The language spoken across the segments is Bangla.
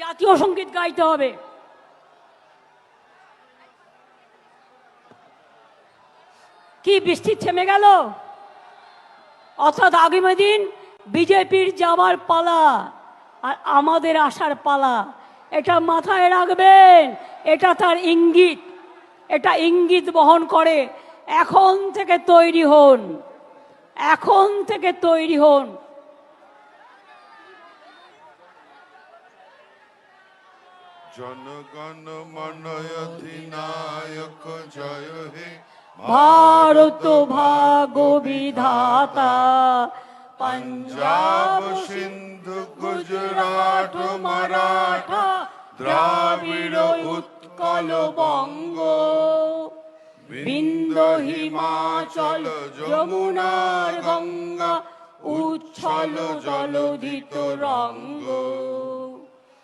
জাতীয় সংগীত গাইতে হবে। কি বৃষ্টি থেমে গেল? অর্থাৎ আগামী দিন বিজেপির যাবার পালা আর আমাদের আসার পালা, এটা মাথায় রাখবেন, এটা তার ইঙ্গিত, এটা ইঙ্গিত বহন করে। এখন থেকে তৈরি হন, এখন থেকে তৈরি হন। জনগণ মনয় অধিনায়ক জয় হে ভারত ভাগ বিধাতা পঞ্জাব সিন্ধু গুজরাট মারাঠা দ্রাবিড় উৎকল বঙ্গ। বিন্দ হিমাচল যমুনার গঙ্গা উচ্ছল জলধিত রঙ্গ।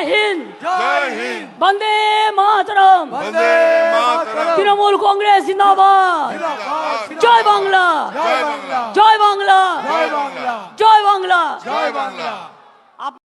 জয় হিন্দ। জয় হিন্দ। বন্দে মাতরম। বন্দে মাতরম। তৃণমূল কংগ্রেস জিন্দাবাদ।